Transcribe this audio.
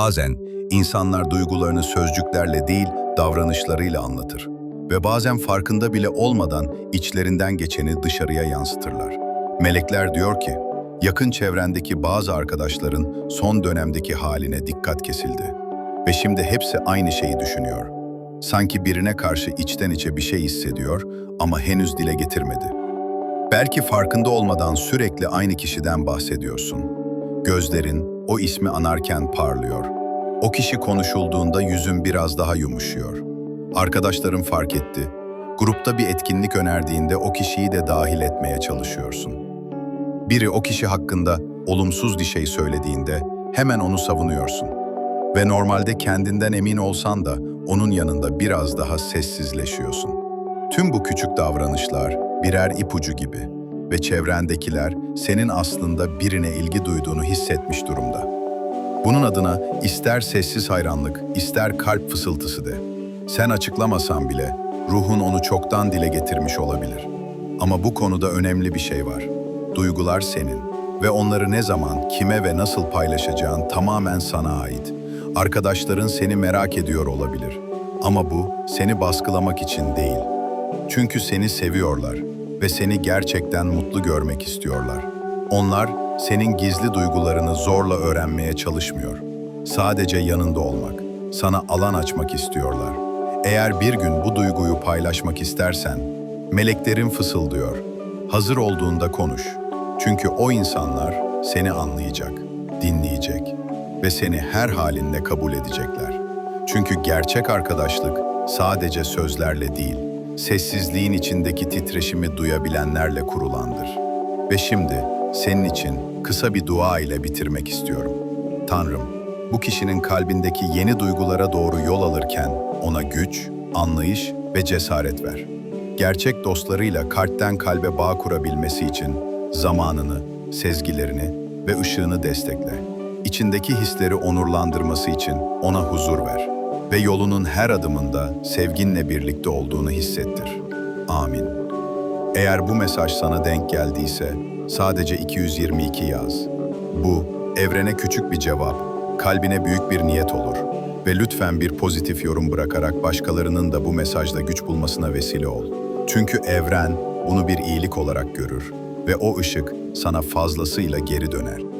Bazen insanlar duygularını sözcüklerle değil, davranışlarıyla anlatır. Ve bazen farkında bile olmadan içlerinden geçeni dışarıya yansıtırlar. Melekler diyor ki, yakın çevrendeki bazı arkadaşların son dönemdeki haline dikkat kesildi. Ve şimdi hepsi aynı şeyi düşünüyor. Sanki birine karşı içten içe bir şey hissediyor ama henüz dile getirmedi. Belki farkında olmadan sürekli aynı kişiden bahsediyorsun. Gözlerin o ismi anarken parlıyor. O kişi konuşulduğunda yüzün biraz daha yumuşuyor. Arkadaşların fark etti. Grupta bir etkinlik önerdiğinde o kişiyi de dahil etmeye çalışıyorsun. Biri o kişi hakkında olumsuz bir şey söylediğinde hemen onu savunuyorsun. Ve normalde kendinden emin olsan da onun yanında biraz daha sessizleşiyorsun. Tüm bu küçük davranışlar birer ipucu gibi ve çevrendekiler senin aslında birine ilgi duyduğunu hissetmiş durumda. Bunun adına ister sessiz hayranlık, ister kalp fısıltısı de. Sen açıklamasan bile ruhun onu çoktan dile getirmiş olabilir. Ama bu konuda önemli bir şey var. Duygular senin ve onları ne zaman, kime ve nasıl paylaşacağın tamamen sana ait. Arkadaşların seni merak ediyor olabilir. Ama bu seni baskılamak için değil. Çünkü seni seviyorlar ve seni gerçekten mutlu görmek istiyorlar. Onlar senin gizli duygularını zorla öğrenmeye çalışmıyor. Sadece yanında olmak, sana alan açmak istiyorlar. Eğer bir gün bu duyguyu paylaşmak istersen, meleklerin fısıldıyor. Hazır olduğunda konuş. Çünkü o insanlar seni anlayacak, dinleyecek ve seni her halinde kabul edecekler. Çünkü gerçek arkadaşlık sadece sözlerle değil, sessizliğin içindeki titreşimi duyabilenlerle kurulandır. Ve şimdi senin için kısa bir dua ile bitirmek istiyorum. Tanrım, bu kişinin kalbindeki yeni duygulara doğru yol alırken ona güç, anlayış ve cesaret ver. Gerçek dostlarıyla kalpten kalbe bağ kurabilmesi için zamanını, sezgilerini ve ışığını destekle. İçindeki hisleri onurlandırması için ona huzur ver ve yolunun her adımında sevginle birlikte olduğunu hissettir. Amin. Eğer bu mesaj sana denk geldiyse sadece 222 yaz. Bu evrene küçük bir cevap, kalbine büyük bir niyet olur ve lütfen bir pozitif yorum bırakarak başkalarının da bu mesajla güç bulmasına vesile ol. Çünkü evren bunu bir iyilik olarak görür ve o ışık sana fazlasıyla geri döner.